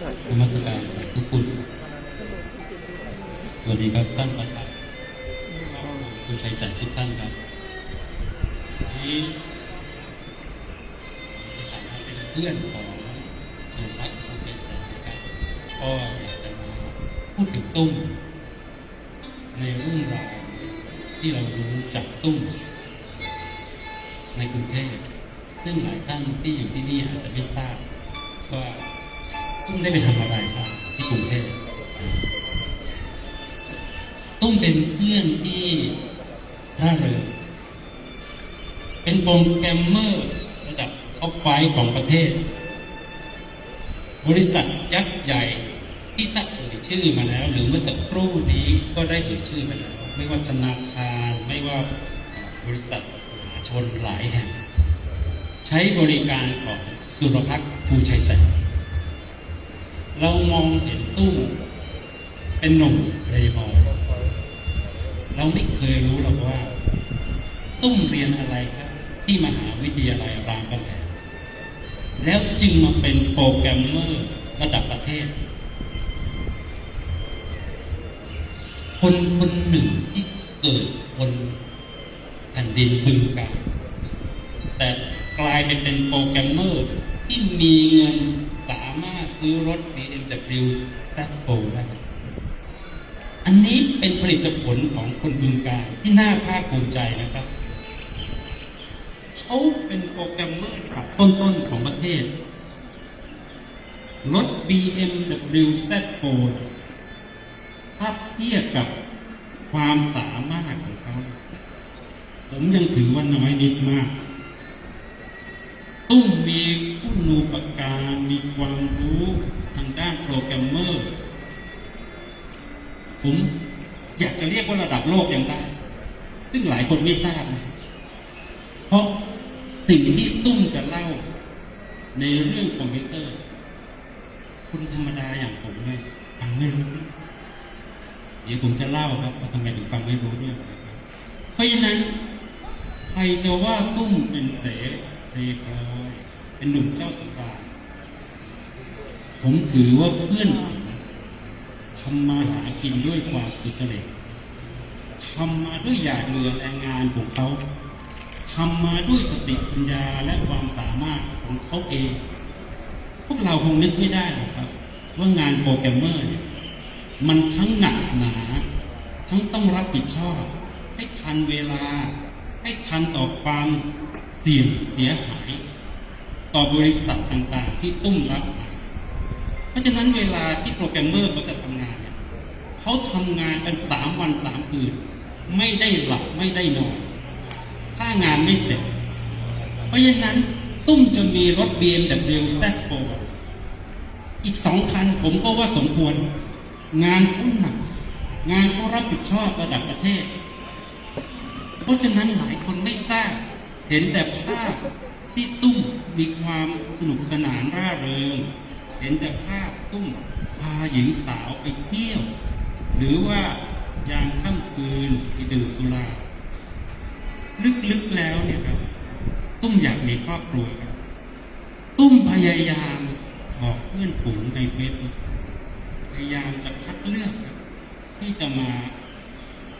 นมัสการสาธุคุณสวัสดีครับท่านประธานคุณชัยสันทุกท่านครับนี้ในฐานะเป็นเพื่อนของหลวงพ่อคุณชัยสันนะครับก็อยากจะมาพูดถึงตุ้มในเรื่องราวที่เรารู้จากตุ้มในกรุงเทพซึ่งหลายท่านที่อยู่ที่นี่อาจจะไม่ทราบว่า ตุ้มได้ไปทำอะไรบ้างที่กรุงเทพตุ้มเป็นเพื่อนที่ร่าเริงเป็นโปรแกรมเมอร์ระดับท็อปไฟว์ของประเทศ บริษัทยักษ์ใหญ่ที่ถ้าเอ่ยชื่อมาแล้ว หรือเมื่อสักครู่นี้ก็ได้เอ่ยชื่อมาแล้วไม่ว่าธนาคารไม่ว่าบริษัทมหาชนหลายแห่ง ใช้บริการของสุรพักษ์ภูชัยแสน เรามองเห็นตุ้มเป็นหนุ่มเพลย์บอยเราไม่เคยรู้หรอกว่า ตุ้มเรียนอะไรครับ ที่มหาวิทยาลัยรามคำแหงแล้วจึงมาเป็นโปรแกรมเมอร์ระดับประเทศ คนคนหนึ่งที่เกิดบนแผ่นดินบึงกาฬแต่กลายไปเป็นโปรแกรมเมอร์ที่มีเงินสามารถซื้อรถ BMW Z4 ได้อันนี้เป็นผลิตผลของคนบึงการที่น่าภาคภูมิใจนะครับเขาเป็นโปรแกรมเมอร์ระดับต้นๆของประเทศ รถ BMW Z4 ถ้าเทียบกับความสามารถของเขา ผมยังถือว่าน้อยนิดมาก ตุ้มมีคุณูปการมีความรู้ แกรมเมอร์ ผมอยากจะเรียกว่าระดับโลกยังได้ ซึ่งหลายคนไม่ทราบนะ เพราะสิ่งที่ตุ้มจะเล่า ในเรื่องคอมพิวเตอร์ คนธรรมดาอย่างผมเนี่ยฟังไม่รู้เดี๋ยวผมจะเล่าครับว่าทำไมถึงฟังไม่รู้ด้วยเพราะฉะนั้น ใครจะว่าตุ้มเป็นเสเพลย์บอยเป็นหนุ่มเจ้าสำราญ ผมถือว่าเพื่อนทำมาหากินด้วยความสุจริตทำมาด้วยหยาดเหงื่อแรงงานของเขาทำมาด้วยสติปัญญาและความสามารถของเขาเอง พวกเราคงนึกไม่ได้หรอกครับ ว่างานโปรแกรมเมอร์เนี่ยมันทั้งหนักหนา ทั้งต้องรับผิดชอบ ให้ทันเวลา ให้ทันต่อความเสี่ยงเสียหาย ต่อบริษัทต่างๆ ที่ตุ้มรับมา ราะฉะนั้นเวลาที่โปรแกรมเมอร์เขาจะทำงานเนี่ยเขาทำงานกันสามวันสามคืนไม่ได้หลับไม่ได้นอน ถ้างานไม่เสร็จ เพราะฉะนั้นตุ้มจะมีรถ BMW Z4 อีกสองคันผมก็ว่าสมควร งานเขาหนัก งานเขารับผิดชอบระดับประเทศ เพราะฉะนั้นหลายคนไม่ทราบเห็นแต่ภาพที่ตุ้มมีความสนุกสนานร่าเริง เห็นแต่ภาพตุ้มพาหญิงสาวไปเที่ยว หรือว่ายามค่ำคืนไปดื่มสุราลึกๆแล้วเนี่ยครับ ตุ้มอยากมีครอบครัวครับ ตุ้มพยายามบอกเพื่อนฝูงในเฟซบุ๊กพยายามจะคัดเลือกครับ ที่จะมา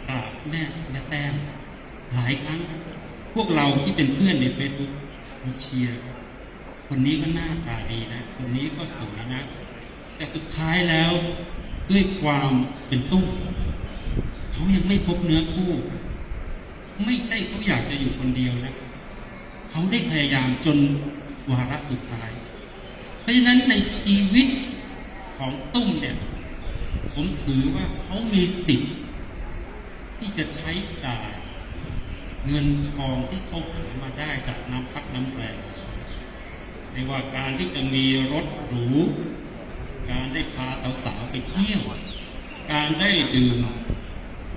กราบแม่แม่แต้มหลายครั้ง พวกเราที่เป็นเพื่อนในเฟซบุ๊กมีเชียร์ครับ คนนี้ก็หน้าตาดีนะ คนนี้ก็สวยนะ แต่สุดท้ายแล้วด้วยความเป็นตุ้มเขายังไม่พบเนื้อคู่ ไม่ใช่เขาอยากจะอยู่คนเดียวนะเขาได้พยายามจนวาระสุดท้าย เพราะฉะนั้นในชีวิตของตุ้มเนี่ย ผมถือว่าเขามีสิทธิ์ที่จะใช้จ่ายเงินทองที่เขาหามาได้จากน้ำพักน้ำแรง ไม่ว่าการที่จะมีรถหรู การได้พาสาวๆไปเที่ยว การได้ดื่ม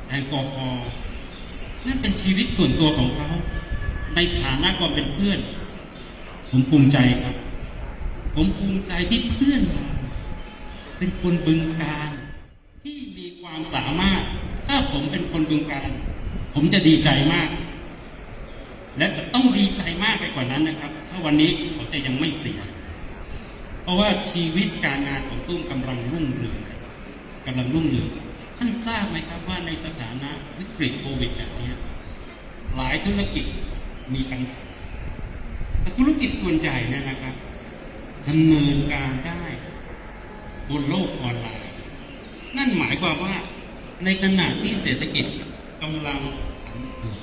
แอลกอฮอล์นั่นเป็นชีวิตส่วนตัวของเขา ในฐานะความเป็นเพื่อน ผมภูมิใจครับ ผมภูมิใจที่เพื่อนเราเป็นคนบึงการที่มีความสามารถ ถ้าผมเป็นคนบึงการ ผมจะดีใจมาก และจะต้องดีใจมากไปกว่านั้นนะครับ ถ้าวันนี้เขาจะยังไม่เสีย เพราะว่าชีวิตการงานของตุ้มกำลังรุ่งเรืองกำลังรุ่งเรืองท่านทราบไหมครับว่าในสถานะวิกฤตโควิดแบบนี้หลายธุรกิจมีปัญหาแต่ธุรกิจส่วนใหญ่เนี่ยนะครับดำเนินการได้บนโลกออนไลน์ นั่นหมายความว่าในขณะที่เศรษฐกิจกำลังผันผวน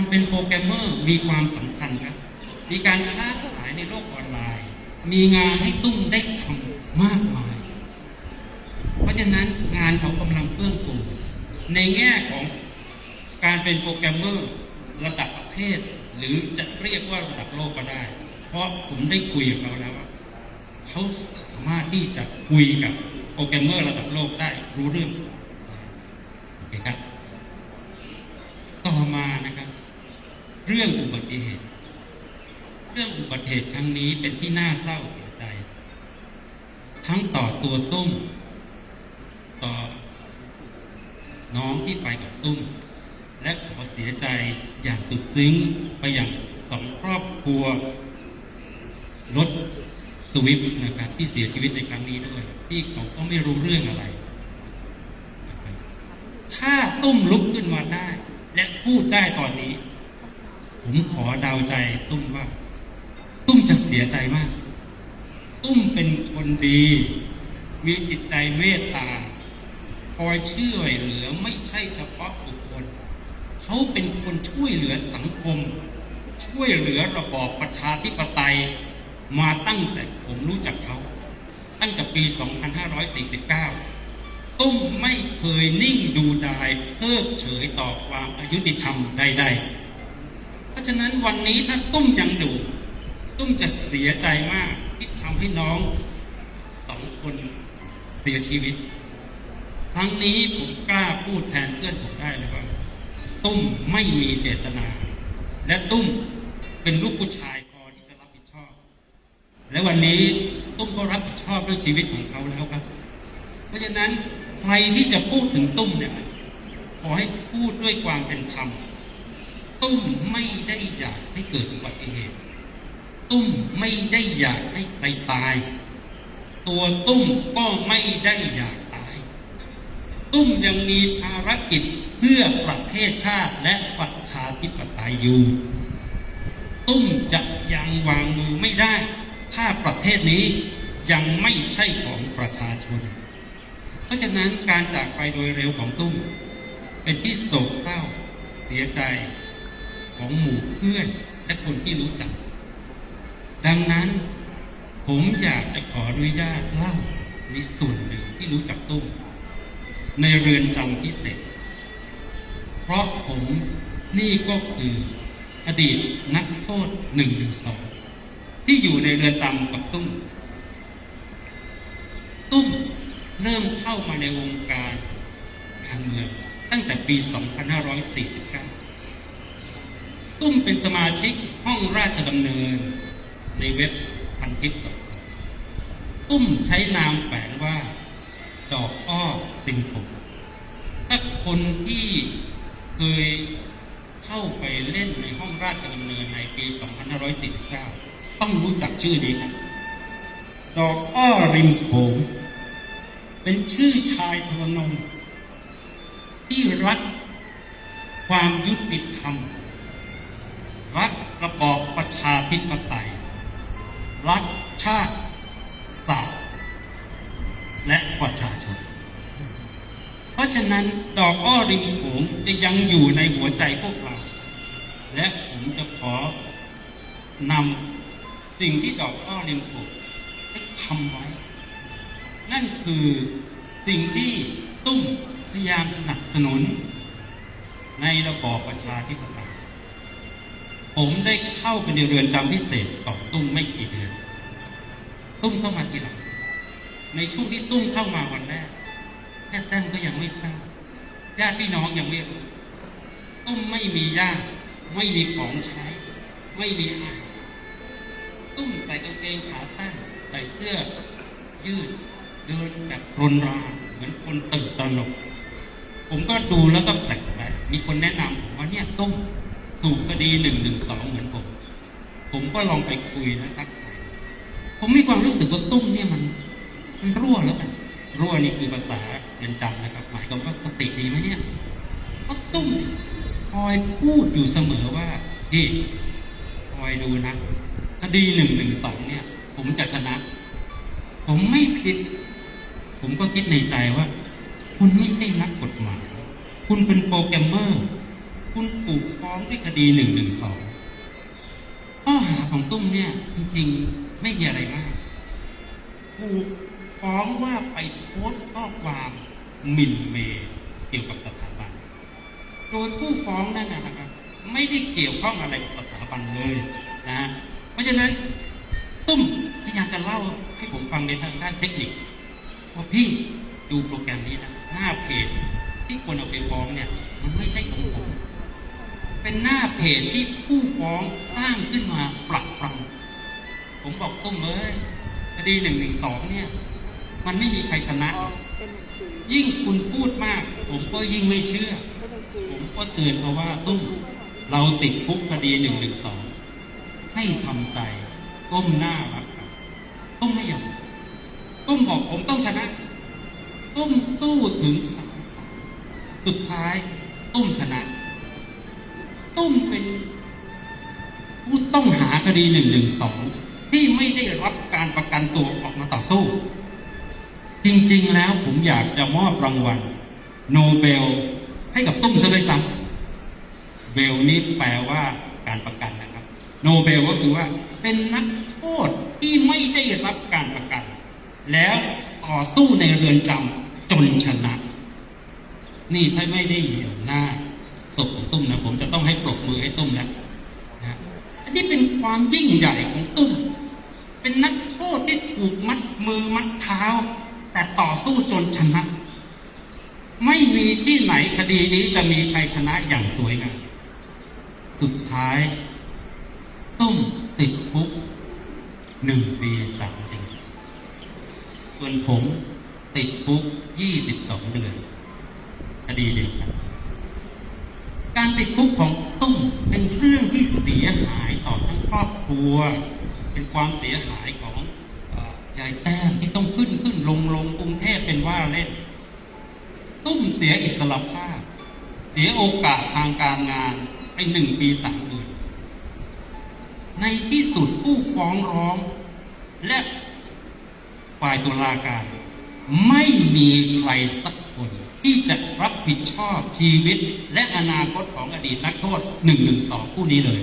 ความเป็นโปรแกรมเมอร์มีความสำคัญครับ มีการค้าขายในโลกออนไลน์ มีงานให้ตุ้มได้ทำมากมาย เพราะฉะนั้นงานเขากำลังเฟื่องฟูในแง่ของการเป็นโปรแกรมเมอร์ระดับประเทศ หรือจะเรียกว่าระดับโลกก็ได้ เพราะผมได้คุยกับเขาแล้วว่าเขาสามารถที่จะคุยกับโปรแกรมเมอร์ระดับโลกได้รู้เรื่องโอเคครับ ต่อมานะครับ เรื่องอุบัติเหตุ เรื่องอุบัติเหตุครั้งนี้เป็นที่น่าเศร้าเสียใจ ทั้งต่อตัวตุ้ม ต่อน้องที่ไปกับตุ้ม และขอเสียใจอย่างสุดซึ้งไปอย่างสองครอบครัวรถสวิฟต์นะครับที่เสียชีวิตในครั้งนี้ด้วย ที่เขาก็ไม่รู้เรื่องอะไร ถ้าตุ้มลุกขึ้นมาได้ และพูดได้ตอนนี้ ผมขอเดาวใจตุ้มว่า ตุ้มจะเสียใจมาก ตุ้มเป็นคนดี มีจิตใจเมตตา คอยช่วยเหลือไม่ใช่เฉพาะบุคคล เขาเป็นคนช่วยเหลือสังคม ช่วยเหลือระบอบประชาธิปไตย มาตั้งแต่ผมรู้จักเขา ตั้งแต่ปี 2549 ตุ้มไม่เคยนิ่งดูดายเพิกเฉยต่อความอายุติธรรมใดๆ เพราะฉะนั้นวันนี้ถ้าตุ้มยังอยู่ ตุ้มจะเสียใจมากที่ทำให้น้องสองคนเสียชีวิต ครั้งนี้ผมกล้าพูดแทนเพื่อนผมได้เลยว่า ตุ้มไม่มีเจตนา และตุ้มเป็นลูกผู้ชายพอที่จะรับผิดชอบ และวันนี้ตุ้มก็รับผิดชอบด้วยชีวิตของเขาแล้วครับ เพราะฉะนั้นใครที่จะพูดถึงตุ้มเนี่ยขอให้พูดด้วยความเป็นธรรม ตุ้มไม่ได้อยากให้เกิดอุบัติเหตุ ตุ้มไม่ได้อยากให้ใครตาย ตัวตุ้มก็ไม่ได้อยากตาย ตุ้มยังมีภารกิจเพื่อประเทศชาติและประชาธิปไตยอยู่ ตุ้มจะยังวางมือไม่ได้ ถ้าประเทศนี้ยังไม่ใช่ของประชาชน เพราะฉะนั้นการจากไปโดยเร็วของตุ้ม เป็นที่โศกเศร้าเสียใจ ของหมู่เพื่อนและคนที่รู้จัก ดังนั้นผมอยากจะขออนุญาตเล่าในส่วนหนึ่งที่รู้จักตุ้มในเรือนจำพิเศษ เพราะผมนี่ก็คืออดีตนักโทษหนึ่งหนึ่งสองที่อยู่ในเรือนจำกับตุ้ม ตุ้มเริ่มเข้ามาในวงการการเมืองตั้งแต่ปี 2549 ตุ้มเป็นสมาชิกห้องราชดำเนิน ในเว็บพันทิปตุ้มใช้นามแฝงว่า ดอกอ้อติงผมถ้าคนที่เคยเข้าไปเล่นในห้องราชดำเนินในปี2549 ต้องรู้จักชื่อนี้ครับดอกอ้อริมโขงเป็นชื่อชายทรนงที่รักความยุติธรรม ระบอบประชาธิปไตย รักชาติศาสตร์และประชาชน เพราะฉะนั้นดอกอ้อริมโขงจะยังอยู่ในหัวใจพวกเรา และผมจะขอนำสิ่งที่ดอกอ้อริมโขงได้ทำไว้ นั่นคือสิ่งที่ตุ้มพยายามสนับสนุนในระบอบประชาธิปไตย ผมได้เข้าไปในเรือนจำพิเศษต่อตุ้มไม่กี่เดือน ตุ้มเข้ามาทีหลังในช่วงที่ตุ้มเข้ามาวันแรกแม่แต้มก็ยังไม่ทราบญาติพี่น้องยังไม่รู้ตุ้มไม่มีญาติไม่มีของใช้ ไม่มีอาหารตุ้มใส่กางเกงขาสั้นใส่เสื้อ ยืดเดินแบบรนรานเหมือนคนตื่นตระหนกผมก็ดูแล้วก็แปลกๆมีคนแนะนำผมว่าเนี่ยตุ้ม ถูกคดีหนึ่งหนึ่งสองเหมือนผม ผมก็ลองไปคุยและทักทายผมมีความรู้สึกว่าตุ้มเนี่ยมันมันรั่วแล้วกันรั่วนี่คือภาษาเรียนจำนะครับ หมายความว่าสติดีไหมเนี่ยเพราะตุ้มคอยพูดอยู่เสมอว่าพี่คอยดูนะคดีหนึ่งหนึ่งสองเนี่ย ผมจะชนะ ผมไม่ผิด ผมก็คิดในใจว่า คุณไม่ใช่นักกฎหมาย คุณเป็นโปรแกรมเมอร์ คุณถูก ด้วยคดีหนึ่งหนึ่งสองข้อหาของตุ้มเนี่ยจริงๆไม่มีอะไรมากถูกฟ้องว่าไปโพสต์ข้อความหมิ่นเมย์เกี่ยวกับสถาบัน โดยผู้ฟ้องนั่นนะครับ ไม่ได้เกี่ยวข้องอะไรกับสถาบันเลยนะฮะเพราะฉะนั้นตุ้มพยายามจะเล่าให้ผมฟังในทางด้านเทคนิคว่าพี่ดูโปรแกรมนี้นะหน้าเพจที่ควรเอาไปฟ้องเนี่ย มันไม่ใช่ของผม เป็นหน้าเพจที่ผู้ฟ้องสร้างขึ้นมาปรับปรำผมบอกตุ้มเลยคดีหนึ่งหนึ่งสองเนี่ย มันไม่มีใครชนะหรอกเป็นหนังสือยิ่งคุณพูดมาก ผมก็ยิ่งไม่เชื่อเป็นหนังสือผมก็เตือนเขาว่าตุ้มเราติดคุกคดีหนึ่งหนึ่งสองให้ทำใจก้มหน้ารับกันตุ้มไม่ยอมตุ้มบอกผมต้องชนะ ตุ้มสู้ถึงสามสุดท้าย ตุ้มชนะ ตุ้มเป็นผู้ต้องหาคดีหนึ่งหนึ่งสองที่ไม่ได้รับการประกันตัวออกมาต่อสู้ จริงๆแล้วผมอยากจะมอบรางวัล โนเบลให้กับตุ้มซะด้วยซ้ำเบลนี่แปลว่าการประกันนะครับ โนเบลก็คือว่าเป็นนักโทษที่ไม่ได้รับการประกัน แล้วต่อสู้ในเรือนจำจนชนะ นี่ถ้าไม่ได้เหี่ยหน้า ศพของตุ้มนะผมจะต้องให้ปรบมือให้ตุ้มนะนะอันนี้เป็นความยิ่งใหญ่ของตุ้ม เป็นนักโทษที่ถูกมัดมือมัดเท้า แต่ต่อสู้จนชนะ ไม่มีที่ไหนคดีนี้จะมีใครชนะอย่างสวยงามสุดท้ายตุ้ม เป็นความเสียหายของยายแต้มที่ต้องขึ้นขึ้นลงลงกรุงเทพเป็นว่าเล่น ตุ้มเสียอิสรภาพ เสียโอกาสทางการงานไปหนึ่งปีสามเดือนในที่สุดผู้ฟ้องร้อง และฝ่ายตุลาการ ไม่มีใครสักคนที่จะรับผิดชอบชีวิตและอนาคตของอดีตนักโทษหนึ่งหนึ่งสองผู้นี้เลย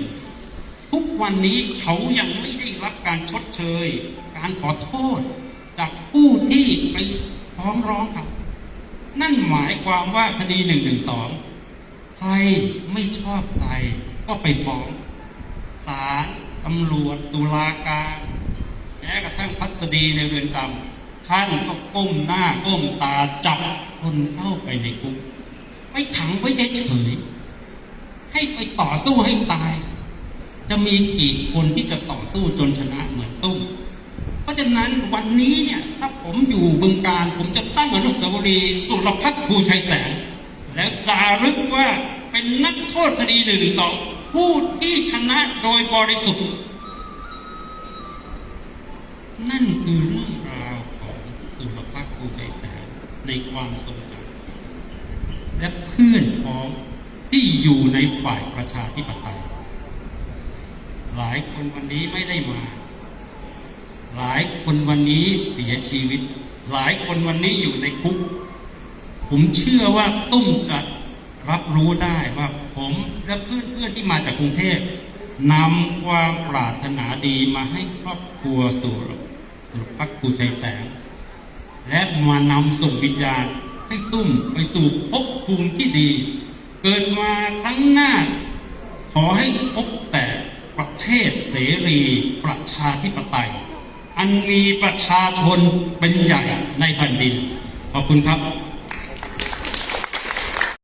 วันนี้เขายังไม่ได้รับการชดเชย การขอโทษ จากผู้ที่ไปฟ้องร้องครับ นั่นหมายความว่าคดีหนึ่งหนึ่งสองใครไม่ชอบใครก็ไปฟ้องศาลตำรวจตุลาการแม้กระทั่งพัสดีในเรือนจำท่านก็ก้มหน้าก้มตาจับคนเข้าไปในคุกไม่ขังไว้เฉยๆให้ไปต่อสู้ให้ตาย จะมีกี่คนที่จะต่อสู้จนชนะเหมือนตุ้ม เพราะฉะนั้นวันนี้เนี่ยถ้าผมอยู่บึงการ ผมจะตั้งอนุสาวรีย์สุรพัฒน์ภูชัยแสง แล้วจารึกว่าเป็นนักโทษคดีหนึ่งสองผู้ที่ชนะโดยบริสุทธิ์ นั่นคือเรื่องราวของสุรพัฒน์ภูชัยแสงในความทรงจำและเพื่อนพ้องที่อยู่ในฝ่ายประชาธิปไตย หลายคนวันนี้ไม่ได้มา หลายคนวันนี้เสียชีวิต หลายคนวันนี้อยู่ในคุก ผมเชื่อว่าตุ้มจะรับรู้ได้ว่าผมและเพื่อนๆที่มาจากกรุงเทพนำความปรารถนาดีมาให้ครอบครัวสู่สุรพักภูชัยแสง และมานำส่งวิญญาณให้ตุ้มไปสู่ภพภูมิที่ดี เกิดมาครั้งหน้า ขอให้พบ ประเทศเสรีประชาธิปไตย อันมีประชาชนเป็นใหญ่ในแผ่นดิน ขอบคุณครับ